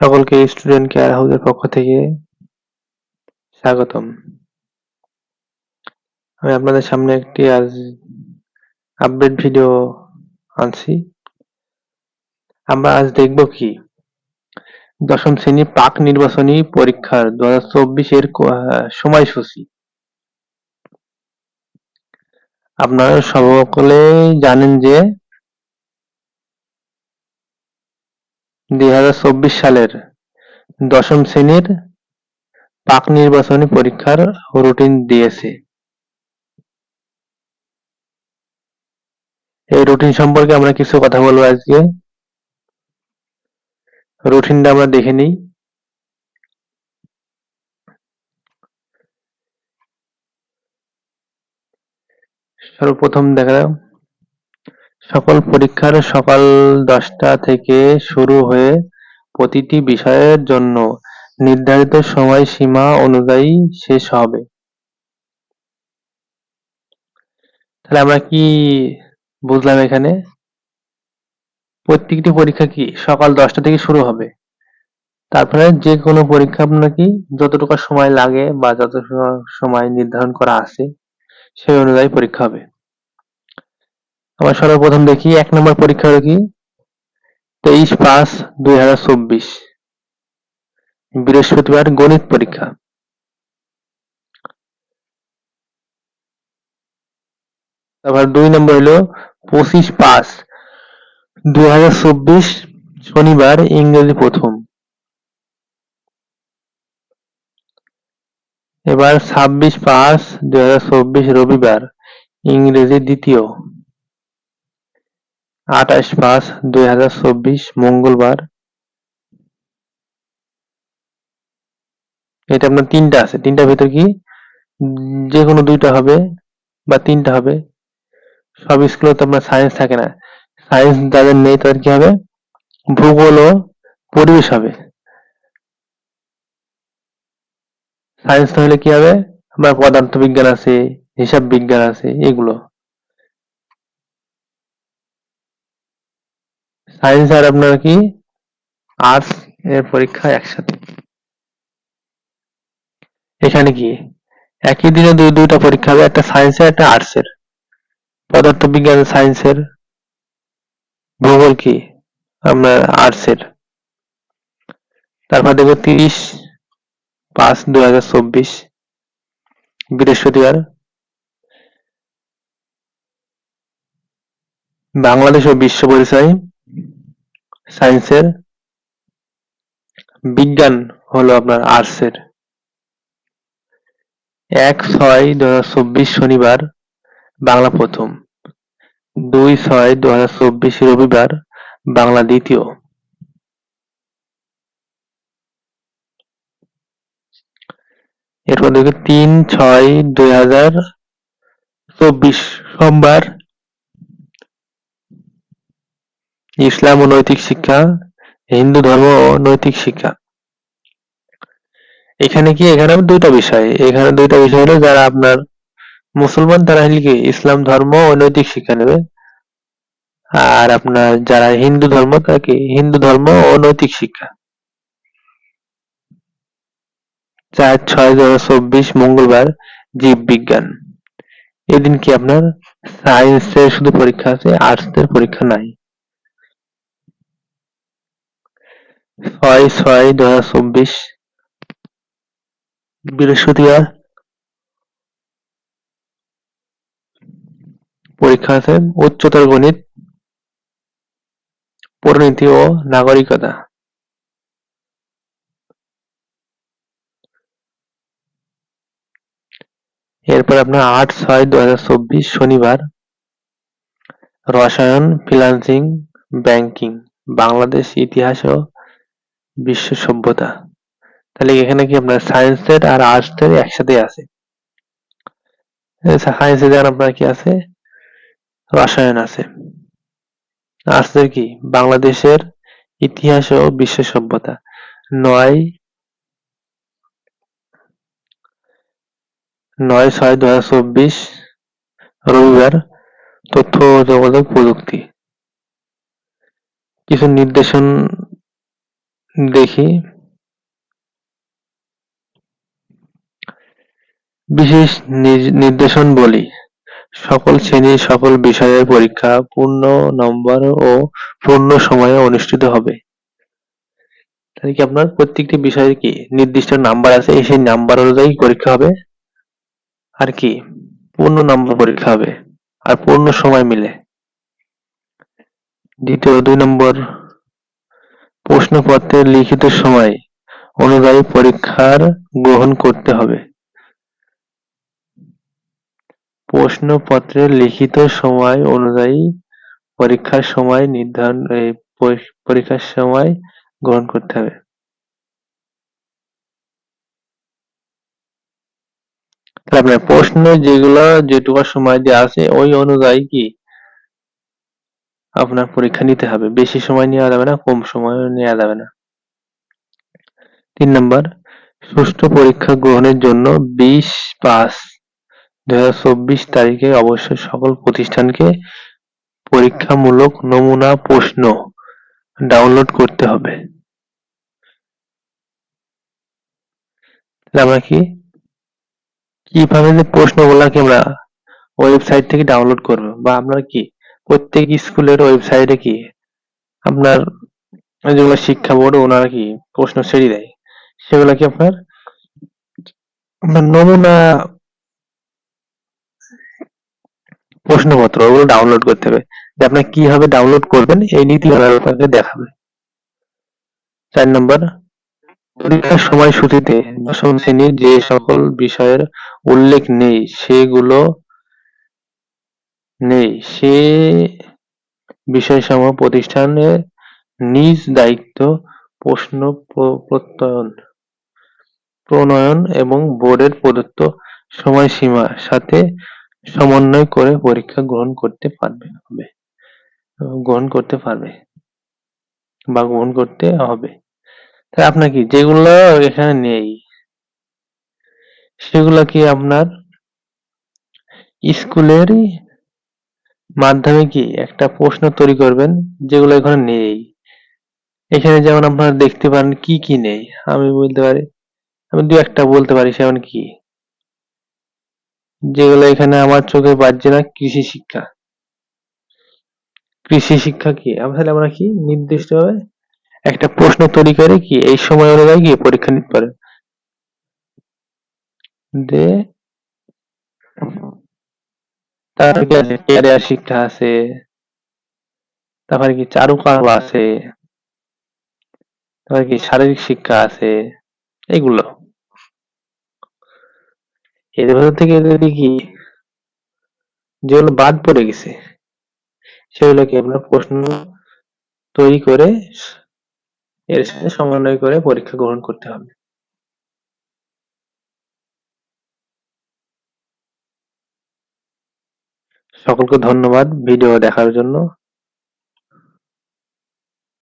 সকলকে student care হাউসের পক্ষ থেকে স্বাগতম। আমি আপনাদের সামনে একটি আজ আপডেট ভিডিও আনছি। আমরা আজ দেখব কি? দশম শ্রেণি পাক নির্বাচনী পরীক্ষার দু হাজার চব্বিশের সময়সূচি। আপনারা সকলে জানেন যে দুই হাজার চব্বিশ সালের দশম শ্রেণির পাক নির্বাচনী পরীক্ষার রুটিন দিয়েছে। এই রুটিন সম্পর্কে আমরা কিছু কথা বলব আজকে। রুটিনটা আমরা দেখে নিই। সর্বপ্রথম দেখা সকল পরীক্ষার সকাল দশটা থেকে শুরু হয়ে প্রতিটি বিষয়ের জন্য নির্ধারিত সময়সীমা অনুযায়ী শেষ হবে। তাহলে আমরা কি বুঝলাম এখানে? প্রত্যেকটি পরীক্ষা কি সকাল দশটা থেকে শুরু হবে? তারপরে যে কোনো পরীক্ষা আপনার কি যতটুকু সময় লাগে বা যত সময় নির্ধারণ করা আছে, সেই অনুযায়ী পরীক্ষা হবে। আমরা সর্বপ্রথম দেখি, এক নম্বর পরীক্ষা হলো কি? তেইশ পাঁচ দুই হাজার চব্বিশ। বৃহস্পতিবার গণিত পরীক্ষা। তারপর দুই নম্বর হলো পঁচিশ পাঁচ দুই হাজার চব্বিশ, শনিবার, ইংরেজি প্রথম। এবার ছাব্বিশ পাঁচ দুই হাজার চব্বিশ, রবিবার, ইংরেজি দ্বিতীয়। আঠাশ পাঁচ দুই হাজার চব্বিশ মঙ্গলবার। এটা আপনার তিনটা আছে। তিনটার ভিতর কি? যে কোনো দুইটা হবে বা তিনটা হবে। সব স্কুলে তো আপনার সায়েন্স থাকে না। সায়েন্স যাদের নেই তাদের কি হবে? ভূগোল ও পরিবেশ হবে। সায়েন্স তাহলে কি হবে? আপনার পদার্থ বিজ্ঞান আছে হিসাব বিজ্ঞান আছে, এগুলো। সায়েন্স আর আপনার কি? আর্টস এর পরীক্ষা একসাথে। এখানে কি একই দিনে দুই, দুইটা পরীক্ষা হবে, একটা সায়েন্সের একটা আর্টসের পদার্থ বিজ্ঞান সায়েন্সের ভূগোল কি? আপনার আর্টসের তারপর দেখব তিরিশ পাঁচ দুই হাজার চব্বিশ, বৃহস্পতিবার। বাংলাদেশ ও বিশ্ব পরিচয়। সায়েন্সের বিজ্ঞান হলো আপনার আর্টসের। এক ছয় দু চব্বিশ শনিবার বাংলা প্রথম, দুই ছয় দু চব্বিশ রবিবার বাংলা দ্বিতীয়। এরপর দেখো তিন ছয় দুই হাজার চব্বিশ সোমবার ইসলাম ও নৈতিক শিক্ষা, হিন্দু ধর্ম ও নৈতিক শিক্ষা। এখানে কি? এখানে দুইটা বিষয়। এখানে দুইটা বিষয় হলো যারা আপনার মুসলমান, তারা কি? ইসলাম ধর্ম ও নৈতিক শিক্ষা নেবে। আর আপনার যারা হিন্দু ধর্ম, তারা কি? হিন্দু ধর্ম ও নৈতিক শিক্ষা। চার, ছয় দু চব্বিশ, মঙ্গলবার জীব বিজ্ঞান। এদিন কি আপনার? সায়েন্সের শুধু পরীক্ষা আছে, আর্টসের পরীক্ষা নাই। ছয় ছয় দু হাজার চব্বিশ বৃহস্পতিবার পরীক্ষা আছে উচ্চতর গণিত, পরিণতি ও নাগরিকতা। এরপর আপনার আট ছয় দু চব্বিশ শনিবার রসায়ন, ফিনান্সিং, ব্যাংকিং, বাংলাদেশ ইতিহাস ও বিশ্ব সভ্যতা। তাহলে এখানে কি আপনার সায়েন্সের আর আর্টসের একসাথে আছে? সায়েন্সে যেমন আপনার কি আছে? রসায়ন আছে। আর্টসের কি? বাংলাদেশের ইতিহাস ও বিশ্ব সভ্যতা। নয় নয় ছয় দু হাজার চব্বিশ রবিবার তথ্য যোগাযোগ প্রযুক্তি। কিছু নির্দেশন দেখি। বিশেষ নির্দেশন বলি। সকল শ্রেণির সকল বিষয়ের পরীক্ষা পূর্ণ নম্বর ও পূর্ণ সময়ে অনুষ্ঠিত হবে। তাহলে কি আপনার প্রত্যেকটি বিষয়ের কি নির্দিষ্ট নাম্বার আছে? সেই নাম্বার অনুযায়ী পরীক্ষা হবে? আর কি? পূর্ণ নম্বর পরীক্ষা হবে। আর পূর্ণ সময় মিলে। দ্বিতীয় দুই নম্বর প্রশ্নপত্রের লিখিত সময় অনুযায়ী পরীক্ষার গ্রহণ করতে হবে। প্রশ্নপত্রের লিখিত সময় অনুযায়ী পরীক্ষার সময় নির্ধারণ পরীক্ষার সময় গ্রহণ করতে হবে। তারপরে প্রশ্ন যেগুলো, যেটুকু সময় দেওয়া আছে, ওই অনুযায়ী কি আপনার পরীক্ষা নিতে হবে। বেশি সময় নেওয়া যাবে না, কম সময় নেওয়া যাবে না। তিন নম্বর, সুষ্ঠু পরীক্ষা গ্রহণের জন্য বিশ পাঁচ চব্বিশ তারিখে অবশ্যই সকল প্রতিষ্ঠানকে পরীক্ষামূলক নমুনা প্রশ্ন ডাউনলোড করতে হবে। আমরা কি, কীভাবে যে প্রশ্নগুলাকে আমরা ওয়েবসাইট থেকে ডাউনলোড করব বা আপনার কি প্রত্যেক স্কুলের ওয়েবসাইটে কি আপনার যেগুলো শিক্ষা বোর্ড, ওনারা কি প্রশ্ন ছেড়ে দেয়? সেগুলো কি আপনার নমুনা প্রশ্নপত্র, ওগুলো ডাউনলোড করতে হবে। যে আপনি কীভাবে ডাউনলোড করবেন, এই নীতিমালা আপনাকে দেখাবে। চার নম্বর পরীক্ষার সময় সময়সূচিতে দশম শ্রেণির যে সকল বিষয়ের উল্লেখ নেই, সেগুলো নেই। সে বিষয়সমূহ প্রতিষ্ঠানের নিজ দায়িত্ব, প্রশ্ন প্র- প্রত্যয়ন, প্রণয়ন এবং বোর্ডের প্রদত্ত সময়সীমার সাথে সমন্বয় করে পরীক্ষা গ্রহণ করতে পারবে, হবে। গ্রহণ করতে পারবে বা গ্রহণ করতে হবে। তাই আপনার কি, যেগুলো এখানে নেই, সেগুলো কি আপনার স্কুলেরই মাধ্যমে কি একটা প্রশ্ন তৈরি করবেন যেগুলো এখানে নেই? এখানে যেমন আপনারা দেখতে পারেন কি কি নেই, আমি বলতে পারি, আমি দু একটা বলতে পারি সেমন কি। যেগুলো এখানে আমার চোখে বাজছে না, কৃষি শিক্ষা। কৃষি শিক্ষা কি? তাহলে আমরা কি নির্দিষ্ট নির্দিষ্টভাবে একটা প্রশ্ন তৈরি করে কি এই সময় অনুযায়ী কি পরীক্ষা নিতে পারেন? দে ক্যারিয়ার শিক্ষা আছে? তারপরে কি চারুকলা আছে? তারপরে কি শারীরিক শিক্ষা আছে? এগুলো। এর ভেতর থেকে যদি কি যেগুলো বাদ পড়ে গেছে, সেগুলোকে আপনার প্রশ্ন তৈরি করে এর সাথে সমন্বয় করে পরীক্ষা গ্রহণ করতে হবে। সকলকে ধন্যবাদ ভিডিও দেখার জন্য।